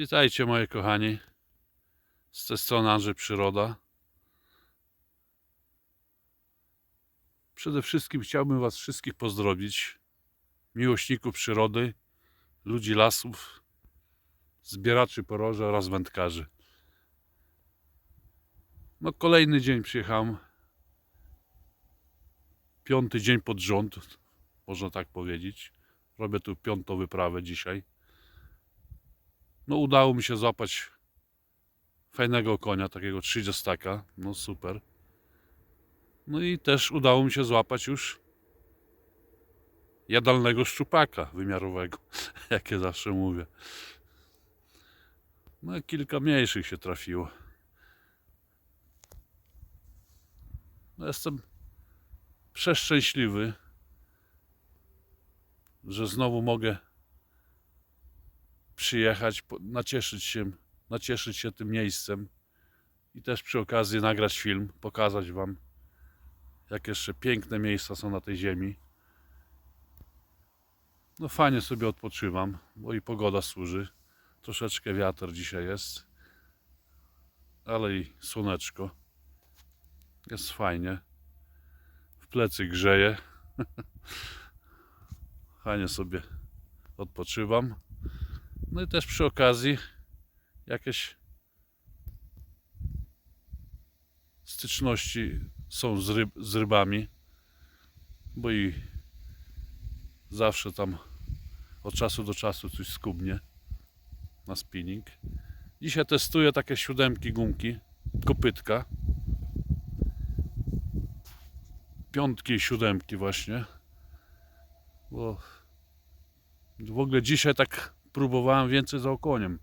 Witajcie moje kochani. Z tej strony Andrzej Przyroda. Przede wszystkim chciałbym Was wszystkich pozdrowić. Miłośników przyrody, ludzi lasów, zbieraczy poroży oraz wędkarzy. No kolejny dzień przyjechałem. Piąty dzień pod rząd, można tak powiedzieć. Robię tu piątą wyprawę dzisiaj. No udało mi się złapać fajnego konia, takiego 30. No super. No i też udało mi się złapać już jadalnego szczupaka wymiarowego, jak ja zawsze mówię. No kilka mniejszych się trafiło. No jestem przeszczęśliwy, że znowu mogę przyjechać, nacieszyć się, nacieszyć się tym miejscem i też przy okazji nagrać film, pokazać Wam, jak jeszcze piękne miejsca są na tej ziemi. No fajnie sobie odpoczywam, bo i pogoda służy. Troszeczkę wiatr dzisiaj jest, ale i słoneczko. Jest fajnie. W plecy grzeje. fajnie sobie odpoczywam. No i też przy okazji jakieś styczności są z, ryb, z rybami, bo i zawsze tam od czasu do czasu coś skubnie na spinning. Dzisiaj testuję takie siódemki gumki, kopytka. Piątki i siódemki właśnie. Bo w ogóle dzisiaj tak próbowałem więcej za okoniem.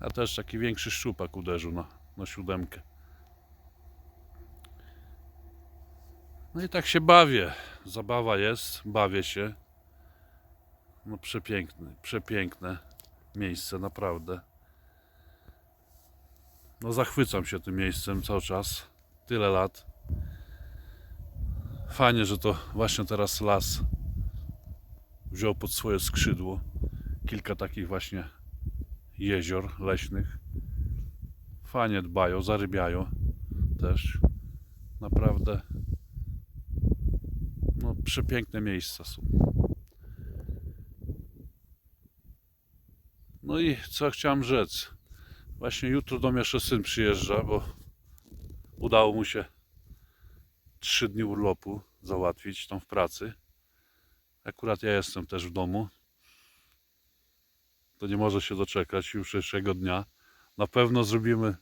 A też taki większy szczupak uderzył na, na siódemkę. No i tak się bawię. Zabawa jest, bawię się. No przepiękne, przepiękne miejsce, naprawdę. No zachwycam się tym miejscem cały czas. Tyle lat. Fajnie, że to właśnie teraz las wziął pod swoje skrzydło kilka takich właśnie jezior leśnych. Fajnie dbają, zarybiają też. Naprawdę no, przepiękne miejsca są. No i co chciałem rzec. Właśnie jutro do mnie jeszcze syn przyjeżdża, bo udało mu się trzy dni urlopu załatwić tam w pracy. Akurat ja jestem też w domu, to nie może się doczekać jutrzejszego dnia. Na pewno zrobimy.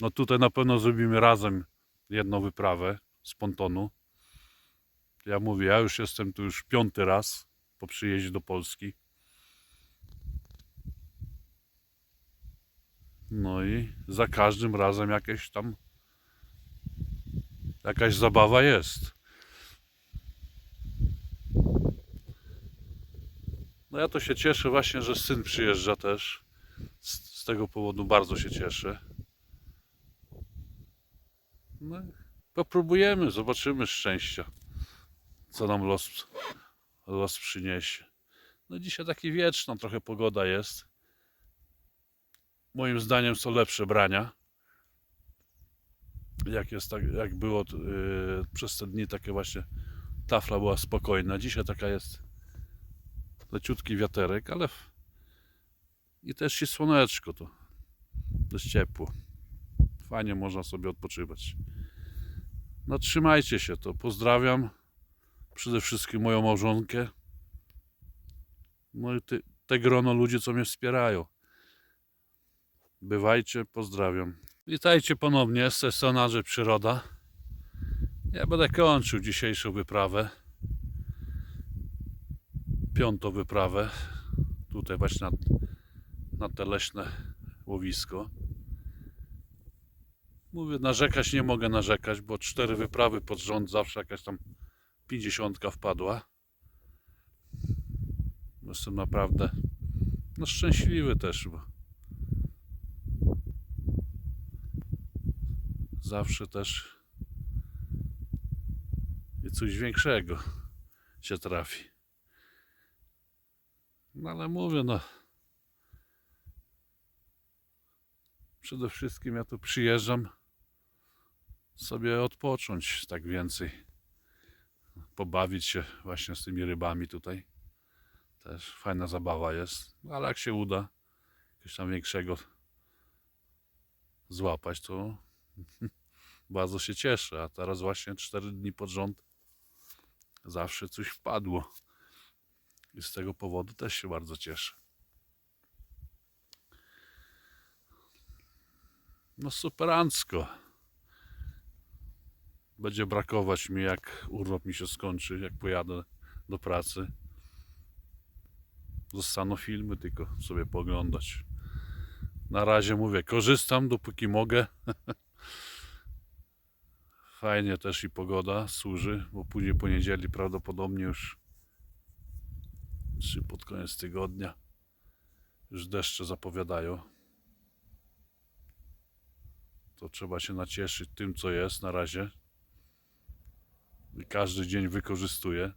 No tutaj na pewno zrobimy razem jedną wyprawę z pontonu. Ja mówię, ja już jestem tu już piąty raz po przyjeździe do Polski. No i za każdym razem jakieś tam jakaś zabawa jest. No ja to się cieszę właśnie, że syn przyjeżdża też. Z, z tego powodu bardzo się cieszę. No, popróbujemy, zobaczymy szczęścia, co nam los, los przyniesie. No dzisiaj taki wieczna trochę pogoda jest. Moim zdaniem są lepsze brania. Jak jest tak, jak było yy, przez te dni takie właśnie tafla była spokojna. Dzisiaj taka jest leciutki wiaterek, ale i też i słoneczko to dość ciepło. Fajnie można sobie odpoczywać. No trzymajcie się, to pozdrawiam przede wszystkim moją małżonkę. No i ty, te grono ludzi, co mnie wspierają. Bywajcie, pozdrawiam. Witajcie ponownie z tej Przyroda. Ja będę kończył dzisiejszą wyprawę piątą wyprawę tutaj właśnie na, na te leśne łowisko. Mówię, narzekać nie mogę narzekać, bo cztery wyprawy pod rząd zawsze jakaś tam pięćdziesiątka wpadła. Jestem naprawdę no szczęśliwy też, bo zawsze też i coś większego się trafi. No ale mówię, no. Przede wszystkim ja tu przyjeżdżam sobie odpocząć tak więcej. Pobawić się właśnie z tymi rybami tutaj. Też fajna zabawa jest, no, ale jak się uda jakiegoś tam większego złapać, to bardzo się cieszę. A teraz właśnie cztery dni pod rząd zawsze coś wpadło. I z tego powodu też się bardzo cieszę. No superancko. Będzie brakować mi jak urlop mi się skończy, jak pojadę do pracy. Zostaną filmy tylko sobie poglądać. Na razie mówię, korzystam dopóki mogę. Fajnie też i pogoda służy, bo później po niedzieli prawdopodobnie już czy pod koniec tygodnia już deszcze zapowiadają. To trzeba się nacieszyć tym, co jest na razie. I każdy dzień wykorzystuję.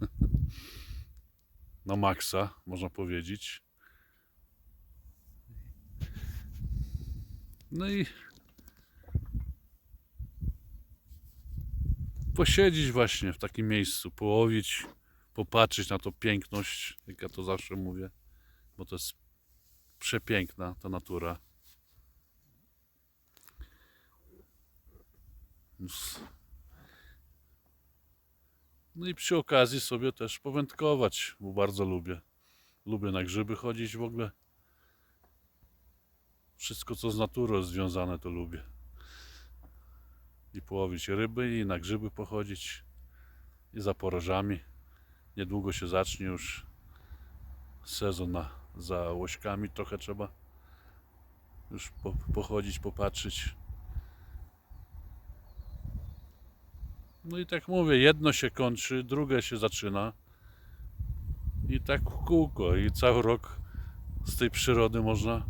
Na maksa, można powiedzieć. No i posiedzieć właśnie w takim miejscu, połowić, popatrzeć na to piękność, jak ja to zawsze mówię, bo to jest przepiękna ta natura. No i przy okazji sobie też powędkować, bo bardzo lubię. Lubię na grzyby chodzić w ogóle. Wszystko co z naturą związane to lubię. I połowić ryby i na grzyby pochodzić i za porożami. Niedługo się zacznie już sezon na, za łośkami. Trochę trzeba już po, pochodzić, popatrzeć. No i tak mówię, jedno się kończy, drugie się zaczyna. I tak kółko. I cały rok z tej przyrody można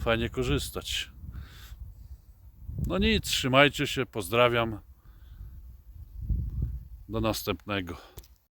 fajnie korzystać. No nic, trzymajcie się, pozdrawiam. Do następnego.